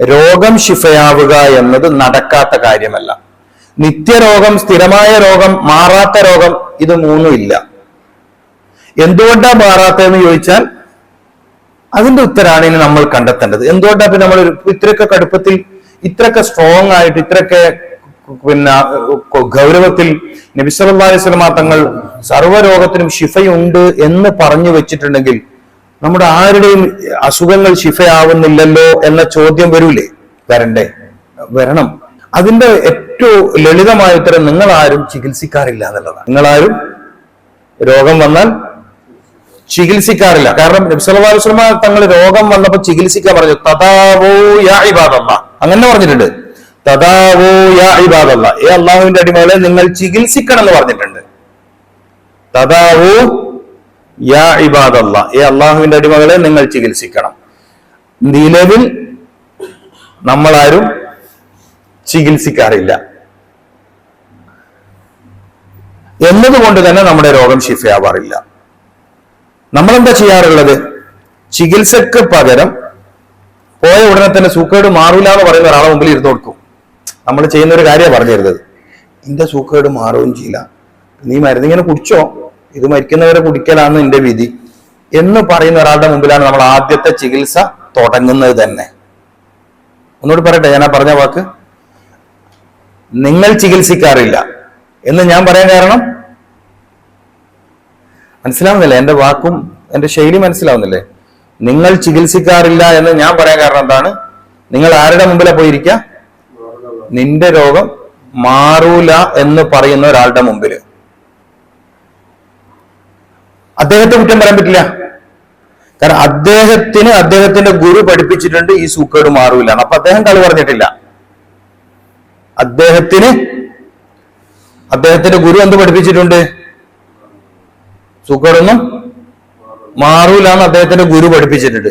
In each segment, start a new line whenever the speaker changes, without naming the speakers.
രോഗം ശിഫയാവുക എന്നത് നടക്കാത്ത കാര്യമല്ല. നിത്യരോഗം സ്ഥിരമായ രോഗം മാറാത്ത രോഗം ഇത് മൂന്നും ഇല്ല. എന്തുകൊണ്ടാ മാറാത്തതെന്ന് ചോദിച്ചാൽ അതിന്റെ ഉത്തരാണ് ഇനി നമ്മൾ കണ്ടെത്തേണ്ടത്. എന്തുകൊണ്ടാ പിന്നെ നമ്മൾ ഇത്രയൊക്കെ കടുപ്പത്തിൽ ഇത്രയൊക്കെ സ്ട്രോങ് ആയിട്ട് ഇത്രയൊക്കെ പിന്നെ ഗൗരവത്തിൽ നബിസല്ലാ വസ്ലമ തങ്ങൾ സർവരോഗത്തിനും ശിഫയുണ്ട് എന്ന് പറഞ്ഞു വെച്ചിട്ടുണ്ടെങ്കിൽ നമ്മുടെ ആരുടെയും അസുഖങ്ങൾ ശിഫയാവുന്നില്ലല്ലോ എന്ന ചോദ്യം വരൂലേ? വരണ്ടേ? വരണം. അതിന്റെ ഏറ്റവും ലളിതമായ ഉത്തരം നിങ്ങൾ ആരും ചികിത്സിക്കാറില്ല എന്നുള്ളതാണ്. നിങ്ങളാരും രോഗം വന്നാൽ ചികിത്സിക്കാറില്ല. കാരണം നബ്സലമ തങ്ങൾ രോഗം വന്നപ്പോ ചികിത്സിക്കാൻ പറഞ്ഞു തഥാവോ യാ അങ്ങനെ പറഞ്ഞിട്ടുണ്ട്. തഥാവോ യാ ഏ അള്ളാഹുവിന്റെ അടിമകളെ നിങ്ങൾ ചികിത്സിക്കണം എന്ന് പറഞ്ഞിട്ടുണ്ട്. തദാവോ യാ ഇബാദല്ല ഏ അള്ളാഹുവിന്റെ അടിമകളെ നിങ്ങൾ ചികിത്സിക്കണം. നിലവിൽ നമ്മളാരും ചികിത്സിക്കാറില്ല. എന്നതുകൊണ്ട് തന്നെ നമ്മുടെ രോഗം ശിഫയാവാറില്ല. നമ്മൾ എന്താ ചെയ്യാറുള്ളത്? ചികിത്സക്ക് പകരം പോയ ഉടനെ തന്നെ സൂക്കേട് മാറില്ല എന്ന് പറയുന്ന ഒരാളെ മുമ്പിൽ ഇരുന്ന് കൊടുക്കും. നമ്മൾ ചെയ്യുന്ന ഒരു കാര്യമാണ് പറഞ്ഞു തരുന്നത് നിന്റെ സൂക്കേട് മാറുകയും ചെയ്യില്ല. നീ മരുന്നിങ്ങനെ കുടിച്ചോ? ഇത് മരിക്കുന്നവരെ കുടിക്കലാണ് എന്റെ വിധി എന്ന് പറയുന്ന ഒരാളുടെ മുമ്പിലാണ് നമ്മൾ ആദ്യത്തെ ചികിത്സ തുടങ്ങുന്നത് തന്നെ. ഒന്നുകൂടി പറയട്ടെ ഞാൻ ആ പറഞ്ഞ വാക്ക്? നിങ്ങൾ ചികിത്സിക്കാറില്ല. എന്ന് ഞാൻ പറയാൻ കാരണം? മനസ്സിലാവുന്നില്ലേ? എന്റെ വാക്കും എന്റെ ശൈലി മനസ്സിലാവുന്നില്ലേ? നിങ്ങൾ ചികിത്സിക്കാറില്ല എന്ന് ഞാൻ പറയാൻ കാരണം എന്താണ്? നിങ്ങൾ ആരുടെ മുമ്പിലാ പോയിരിക്കുക നിന്റെ രോഗം മാറൂല എന്ന് പറയുന്ന ഒരാളുടെ മുമ്പിൽ അദ്ദേഹത്തെ കുറ്റം പറയാൻ പറ്റില്ല. കാരണം അദ്ദേഹത്തിന് അദ്ദേഹത്തിന്റെ ഗുരു പഠിപ്പിച്ചിട്ടുണ്ട് ഈ സൂക്കേട് മാറൂല അപ്പൊ അദ്ദേഹം കളി പറഞ്ഞിട്ടില്ല. അദ്ദേഹത്തിന് അദ്ദേഹത്തിന്റെ ഗുരു എന്ത് പഠിപ്പിച്ചിട്ടുണ്ട്? സൂക്കേടൊന്നും മാറൂല എന്ന് അദ്ദേഹത്തിന്റെ ഗുരു പഠിപ്പിച്ചിട്ടുണ്ട്.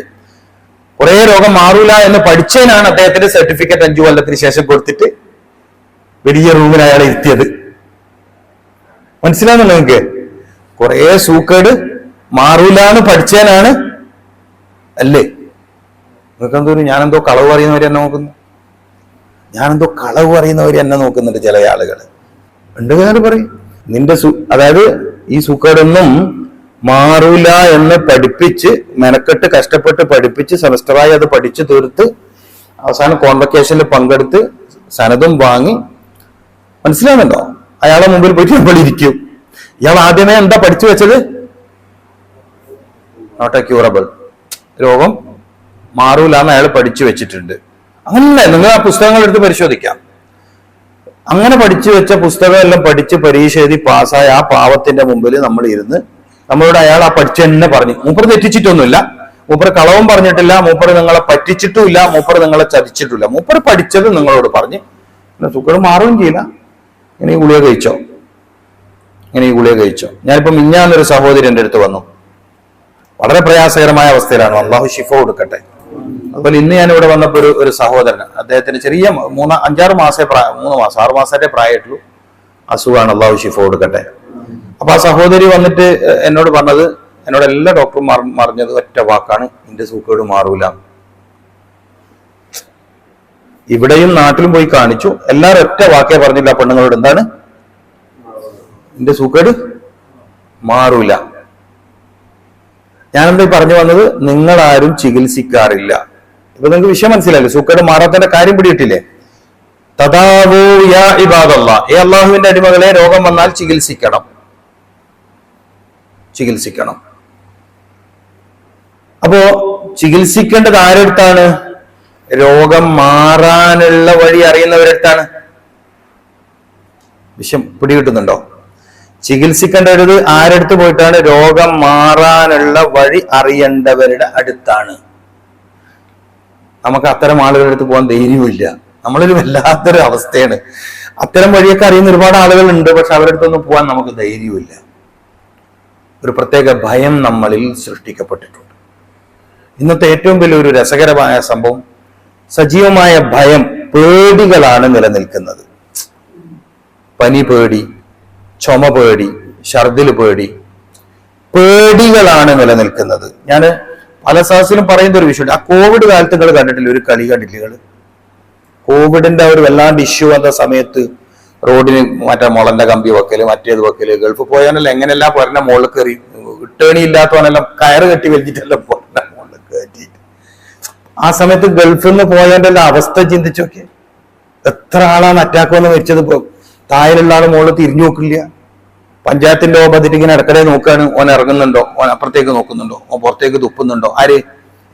കുറെ രോഗം മാറൂല എന്ന് പഠിച്ചതിനാണ് അദ്ദേഹത്തിന്റെ സർട്ടിഫിക്കറ്റ് അഞ്ചു കൊല്ലത്തിന് ശേഷം കൊടുത്തിട്ട് വലിയ റൂമിൽ അയാളെ ഇരുത്തിയത്. മനസ്സിലാവുന്നുണ്ടോ നിങ്ങൾക്ക്? കുറെ സൂക്കേട് മാറൂലാണ് എന്ന് പഠിച്ചതിനാണ് അല്ലേ? നിങ്ങൾക്ക് എന്തോ ഞാനെന്തോ കളവ് പറയുന്നവരെ എന്നെ നോക്കുന്നു. ഞാനെന്തോ കളവ് പറയുന്നവരെ എന്നെ നോക്കുന്നുണ്ട് ചില ആളുകൾ ഉണ്ട് കാര്യം പറയും. നിന്റെ സു അതായത് ഈ സൂക്കേടൊന്നും മാറൂല എന്ന് പഠിപ്പിച്ച് മെനക്കെട്ട് കഷ്ടപ്പെട്ട് പഠിപ്പിച്ച് സെമസ്റ്ററായി അത് പഠിച്ചു തീർത്ത് അവസാനം കോൺവക്കേഷനിൽ പങ്കെടുത്ത് സനതും വാങ്ങി മനസ്സിലാവുന്നുണ്ടോ? അയാളെ മുമ്പിൽ പോയിട്ട് നമ്മൾ ഇരിക്കും. ഇയാൾ ആദ്യമേ എന്താ പഠിച്ചു വെച്ചത്? നോട്ട് എ ക്യൂറബിൾ രോഗം മാറൂല എന്ന് അയാൾ പഠിച്ചു വെച്ചിട്ടുണ്ട്. അങ്ങനെ നിങ്ങൾ ആ പുസ്തകങ്ങൾ എടുത്ത് പരിശോധിക്കാം. അങ്ങനെ പഠിച്ചു വെച്ച പുസ്തകം എല്ലാം പഠിച്ച് പരീക്ഷ എഴുതി പാസ്സായ ആ പാവത്തിന്റെ മുമ്പിൽ നമ്മൾ ഇരുന്ന് നമ്മളോട് അയാൾ ആ പഠിച്ചു തന്നെ പറഞ്ഞു. മൂപ്പർ തെറ്റിച്ചിട്ടൊന്നുമില്ല. മൂപ്പർ കളവും പറഞ്ഞിട്ടില്ല. മൂപ്പർ നിങ്ങളെ പറ്റിച്ചിട്ടുമില്ല. മൂപ്പർ നിങ്ങളെ ചതിച്ചിട്ടില്ല മൂപ്പർ പഠിച്ചത് നിങ്ങളോട് പറഞ്ഞ്. സുഖം മാറുകയും ചെയ്യില്ല. ഇനി ഗുളിക കഴിച്ചോ? ഇങ്ങനെ ഈ ഗുളിക കഴിച്ചു. ഞാനിപ്പോ മിഞ്ഞാന്നൊരു സഹോദരി എന്റെ അടുത്ത് വന്നു. വളരെ പ്രയാസകരമായ അവസ്ഥയിലാണ്. അള്ളാഹു ഷിഫ കൊടുക്കട്ടെ. അതുപോലെ ഇന്ന് ഞാൻ ഇവിടെ വന്നപ്പോൾ ഒരു ഒരു സഹോദരൻ അദ്ദേഹത്തിന് ചെറിയ മൂന്ന് അഞ്ചാറ് മാസേ പ്രായം മൂന്ന് മാസം ആറ് മാസത്തെ പ്രായമായിട്ടുള്ളൂ. അസുഖമാണ് അള്ളാഹു ഷിഫ കൊടുക്കട്ടെ. അപ്പൊ ആ സഹോദരി വന്നിട്ട് എന്നോട് പറഞ്ഞത് എന്നോട് എല്ലാ ഡോക്ടറും പറഞ്ഞത് ഒറ്റ വാക്കാണ് എന്റെ സൂക്കേട് മാറൂല. ഇവിടെയും നാട്ടിലും പോയി കാണിച്ചു. എല്ലാവരും ഒറ്റ വാക്കേ പറഞ്ഞില്ല പെണ്ണുങ്ങളോട്. എന്താണ്? നിന്റെ സുഖട് മാറൂല. ഞാനെന്താ പറഞ്ഞു വന്നത്? നിങ്ങളാരും ചികിത്സിക്കാറില്ല. ഇപ്പൊ നിങ്ങൾക്ക് വിഷയം മനസ്സിലായില്ലേ? സൂക്കേട് മാറാത്തതിന്റെ കാര്യം പിടിയിട്ടില്ലേ തഥാവോ യാ ഇബാദല്ല. ഏ അള്ളാഹുവിന്റെ അടിമകളെ രോഗം വന്നാൽ ചികിത്സിക്കണം. ചികിത്സിക്കണം. അപ്പോ ചികിത്സിക്കേണ്ടത് ആരെടുത്താണ്? രോഗം മാറാനുള്ള വഴി അറിയുന്നവരെടുത്താണ്. വിഷം പിടികിട്ടുന്നുണ്ടോ? ചികിത്സിക്കേണ്ടത് ആരടുത്ത് പോയിട്ടാണ്? രോഗം മാറാനുള്ള വഴി അറിയേണ്ടവരുടെ അടുത്താണ്. നമുക്ക് അത്തരം ആളുകളുടെ അടുത്ത് പോകാൻ ധൈര്യമില്ല നമ്മളൊരു വല്ലാത്തൊരു അവസ്ഥയാണ്. അത്തരം വഴിയൊക്കെ അറിയുന്ന ഒരുപാട് ആളുകളുണ്ട് പക്ഷെ അവരുടെ അടുത്തൊന്നും പോകാൻ നമുക്ക് ധൈര്യമില്ല ഒരു പ്രത്യേക ഭയം നമ്മളിൽ സൃഷ്ടിക്കപ്പെട്ടിട്ടുണ്ട്. ഇന്നത്തെ ഏറ്റവും വലിയൊരു രസകരമായ സംഭവം സജീവമായ ഭയം പേടികളാണ് നിലനിൽക്കുന്നത്. പനി പേടി ചുമ പേടി ഛർദിൽ പേടി പേടികളാണ് നിലനിൽക്കുന്നത്. ഞാൻ പല സഹസിലും പറയുന്ന ഒരു വിഷയമുണ്ട്. ആ കോവിഡ് കാലത്ത് നിങ്ങൾ കണ്ടിട്ടില്ല ഒരു കളി കണ്ടില്ല കോവിഡിന്റെ ഒരു വല്ലാണ്ട് ഇഷ്യൂ വന്ന സമയത്ത് റോഡിന് മറ്റേ മുളന്റെ കമ്പി വെക്കൽ മറ്റേത് വെക്കൽ ഗൾഫ് പോയാനല്ല എങ്ങനെയെല്ലാം പോരന്റെ മുകളിൽ കയറി. ഇട്ടേണി ഇല്ലാത്തവനെല്ലാം കയറ് കെട്ടി വലിച്ചിട്ടെല്ലാം പോരന്റെ മുകളിൽ കയറ്റിയിട്ട്. ആ സമയത്ത് ഗൾഫിൽ നിന്ന് പോയതിന്റെ അവസ്ഥ ചിന്തിച്ചൊക്കെ എത്ര ആളാണ് അറ്റാക്ക് വന്ന് മരിച്ചത് ഇപ്പൊ താഴെയുള്ള മുകളിൽ തിരിഞ്ഞു നോക്കില്ല. പഞ്ചായത്തിന്റെ ഓപ്പതിട്ട് ഇങ്ങനെ ഇടക്കടയിൽ നോക്കുകയാണ് ഓൻ ഇറങ്ങുന്നുണ്ടോ? ഓൻ അപ്പുറത്തേക്ക് നോക്കുന്നുണ്ടോ? ഓൻ പുറത്തേക്ക് തുപ്പുന്നുണ്ടോ? ആര്?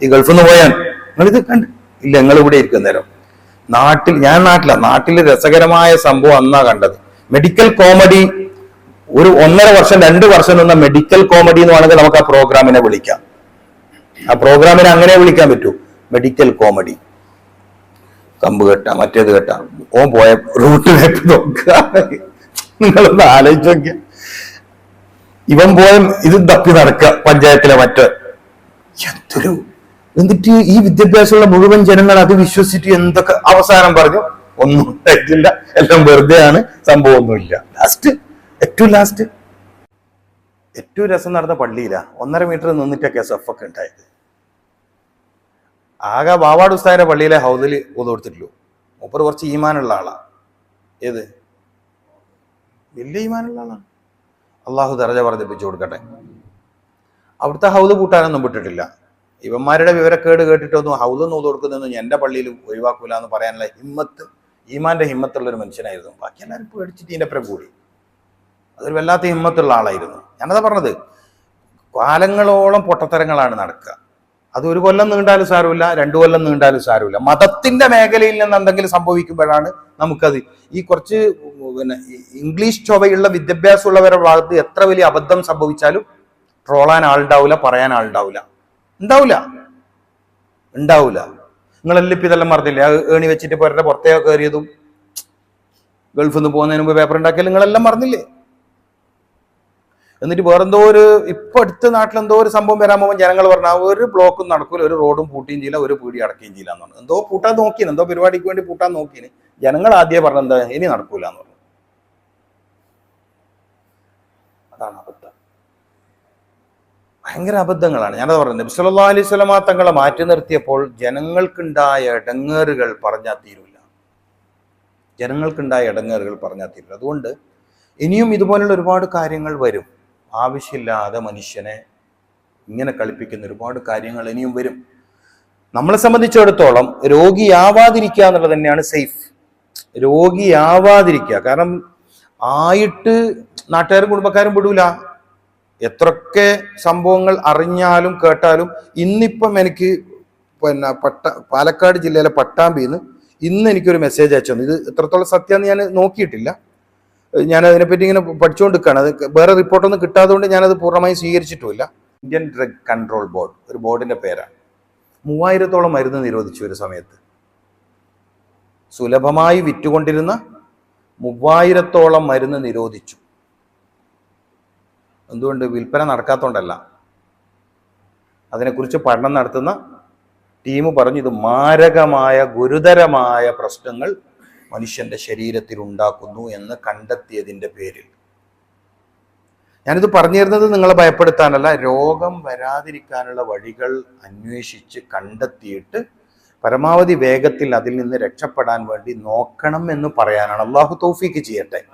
ഈ ഗൾഫിൽ നിന്ന് പോയാൻ നിങ്ങൾ ഇത് കണ്ട്. ഇല്ല നിങ്ങൾ ഇവിടെ ഇരിക്കുന്നേരം നാട്ടിൽ ഞാൻ നാട്ടിലാണ് നാട്ടിൽ രസകരമായ സംഭവം അന്നാ കണ്ടത്. മെഡിക്കൽ കോമഡി ഒരു ഒന്നര വർഷം രണ്ട് വർഷം നിന്ന മെഡിക്കൽ കോമഡി എന്ന് വേണമെങ്കിൽ നമുക്ക് ആ പ്രോഗ്രാമിനെ വിളിക്കാം. ആ പ്രോഗ്രാമിനെ അങ്ങനെ വിളിക്കാൻ പറ്റൂ. മെഡിക്കൽ കോമഡി കമ്പ് കെട്ടാം മറ്റേത് കെട്ടാം. ഓൻ പോയ റൂട്ട് മാപ്പ് നോക്കുക നിങ്ങളൊന്ന് ആലോചിച്ച് നോക്കിയ ഇവൻ പോയ ഇത് തപ്പി നടക്കുക പഞ്ചായത്തിലെ മറ്റ്. എന്തൊരു എന്നിട്ട് ഈ വിദ്യാഭ്യാസമുള്ള മുഴുവൻ ജനങ്ങൾ അത് വിശ്വസിച്ചിട്ട് എന്തൊക്കെ അവസാനം പറഞ്ഞു? ഒന്നും ഉണ്ടായിട്ടില്ല. എല്ലാം വെറുതെ വെറുതെയാണ് സംഭവമൊന്നുമില്ല. ലാസ്റ്റ് ഏറ്റവും ലാസ്റ്റ് ഏറ്റവും രസം നടന്ന പള്ളിയിലാ. ഒന്നര മീറ്റർ നിന്നിട്ടൊക്കെ സഫൊക്കെ ഉണ്ടായത്. ആകെ വാവാട് ഉസ്താദിന്റെ പള്ളിയിലെ ഹൗദിൽ ഒതു കൊടുത്തിട്ടുള്ളൂ. മൂപ്പർ കുറച്ച് ഈമാനുള്ള ആളാണ് ഏത്? വലിയ ഈമാനുള്ള ആളാണ് അള്ളാഹു ദർജ വർദ്ധിപ്പിച്ചു കൊടുക്കട്ടെ. അവിടുത്തെ ഹൗദ് കൂട്ടാനൊന്നും വിട്ടിട്ടില്ല. ഇവന്മാരുടെ വിവരക്കേട് കേട്ടിട്ടൊന്നും ഹൗദൊന്നും നൂത് കൊടുക്കുന്നൊന്നും എന്റെ പള്ളിയിൽ ഒഴിവാക്കൂല എന്ന് പറയാനുള്ള ഹിമ്മത്ത് ഈമാന്റെ ഹിമ്മത്തുള്ള ഒരു മനുഷ്യനായിരുന്നു. ബാക്കി എല്ലാവരും പേടിച്ചിട്ട് ഇതിന്റെ അപ്പുറം കൂടി. അതൊരു വല്ലാത്ത ഹിമ്മത്തുള്ള ആളായിരുന്നു. ഞാനതാ പറഞ്ഞത് കാലങ്ങളോളം പൊട്ടത്തരങ്ങളാണ് നടക്കുക. അത് ഒരു കൊല്ലം നീണ്ടാലും സാരമില്ല രണ്ടു കൊല്ലം നീണ്ടാലും സാരമില്ല. മതത്തിന്റെ മേഖലയിൽ നിന്ന് എന്തെങ്കിലും സംഭവിക്കുമ്പോഴാണ് നമുക്കത് ഈ കുറച്ച് പിന്നെ ഇംഗ്ലീഷ് ചൊവ്വയുള്ള വിദ്യാഭ്യാസമുള്ളവരുടെ ഭാഗത്ത് എത്ര വലിയ അബദ്ധം സംഭവിച്ചാലും ട്രോളാൻ ആളുണ്ടാവില്ല പറയാൻ ആളുണ്ടാവില്ല ഉണ്ടാവില്ല ഉണ്ടാവില്ല നിങ്ങളെല്ലാം എല്ലിപ്പ് ഇതെല്ലാം മറന്നില്ലേ? ഏണി വെച്ചിട്ട് പോരുടെ പുറത്തേക്ക് കയറിയതും ഗൾഫിൽ നിന്ന് പോകുന്നതിന് മുമ്പ് പേപ്പർ ഉണ്ടാക്കിയാൽ നിങ്ങളെല്ലാം മറന്നില്ലേ? എന്നിട്ട് വേറെന്തോ ഒരു ഇപ്പൊ അടുത്ത നാട്ടിൽ എന്തോ ഒരു സംഭവം വരാൻ പോകുമ്പോൾ ജനങ്ങൾ പറഞ്ഞ ഒരു ബ്ലോക്കും നടക്കൂല ഒരു റോഡും പൂട്ടുകയും ചെയ്യില്ല ഒരു പീടി അടക്കുകയും ചെയ്യില്ല പറഞ്ഞു. എന്തോ പൂട്ടാൻ നോക്കിയാണ് എന്തോ പരിപാടിക്ക് വേണ്ടി പൂട്ടാൻ നോക്കിയാണ് ജനങ്ങൾ ആദ്യം പറഞ്ഞു എന്താ ഇനി നടക്കൂല എന്ന് പറഞ്ഞു. അതാണ് അബദ്ധം. ഭയങ്കര അബദ്ധങ്ങളാണ്. ഞാനത് പറഞ്ഞത് നബി അലൈഹി സ്വലമ തങ്ങളെ മാറ്റി നിർത്തിയപ്പോൾ ജനങ്ങൾക്കുണ്ടായ ഇടങ്ങേറുകൾ പറഞ്ഞാൽ തീരൂല. ജനങ്ങൾക്കുണ്ടായ ഇടങ്ങേറുകൾ പറഞ്ഞാൽ തീരില്ല അതുകൊണ്ട് ഇനിയും ഇതുപോലുള്ള ഒരുപാട് കാര്യങ്ങൾ വരും. ആവശ്യമില്ലാതെ മനുഷ്യനെ ഇങ്ങനെ കളിപ്പിക്കുന്ന ഒരുപാട് കാര്യങ്ങൾ ഇനിയും വരും. നമ്മളെ സംബന്ധിച്ചിടത്തോളം രോഗിയാവാതിരിക്കുക എന്നുള്ളത് തന്നെയാണ് സേഫ്. രോഗിയാവാതിരിക്കുക. കാരണം ആയിട്ട് നാട്ടുകാരും കുടുംബക്കാരും വിടൂല. എത്രയൊക്കെ സംഭവങ്ങൾ അറിഞ്ഞാലും കേട്ടാലും ഇന്നിപ്പം എനിക്ക് പിന്നെ പട്ട പാലക്കാട് ജില്ലയിലെ പട്ടാമ്പിന്ന് ഇന്ന് എനിക്കൊരു മെസ്സേജ് അയച്ചു ഇത് എത്രത്തോളം സത്യമെന്ന് ഞാൻ നോക്കിയിട്ടില്ല. ഞാൻ അതിനെപ്പറ്റി ഇങ്ങനെ പഠിച്ചുകൊണ്ടിരിക്കുകയാണ് അത് വേറെ റിപ്പോർട്ടൊന്നും കിട്ടാത്തതുകൊണ്ട് ഞാനത് പൂർണമായും സ്വീകരിച്ചിട്ടുമില്ല. ഇന്ത്യൻ ഡ്രഗ് കൺട്രോൾ ബോർഡ് ഒരു ബോർഡിന്റെ പേരാണ്. മൂവായിരത്തോളം മരുന്ന് നിരോധിച്ചു ഒരു സമയത്ത്. സുലഭമായി വിറ്റുകൊണ്ടിരുന്ന മൂവായിരത്തോളം മരുന്ന് നിരോധിച്ചു. എന്തുകൊണ്ട്? വിൽപ്പന നടക്കാത്തതുകൊണ്ടല്ല അതിനെക്കുറിച്ച് പഠനം നടത്തുന്ന ടീം പറഞ്ഞു ഇത് മാരകമായ ഗുരുതരമായ പ്രശ്നങ്ങൾ മനുഷ്യന്റെ ശരീരത്തിൽ ഉണ്ടാക്കുന്നു എന്ന് കണ്ടെത്തിയതിന്റെ പേരിൽ. ഞാനിത് പറഞ്ഞു തരുന്നത് നിങ്ങളെ ഭയപ്പെടുത്താനല്ല രോഗം വരാതിരിക്കാനുള്ള വഴികൾ അന്വേഷിച്ച് കണ്ടെത്തിയിട്ട് പരമാവധി വേഗത്തിൽ അതിൽ നിന്ന് രക്ഷപ്പെടാൻ വേണ്ടി നോക്കണം എന്ന് പറയാനാണ്. അള്ളാഹു തൗഫീക്ക് ചെയ്യട്ടെ.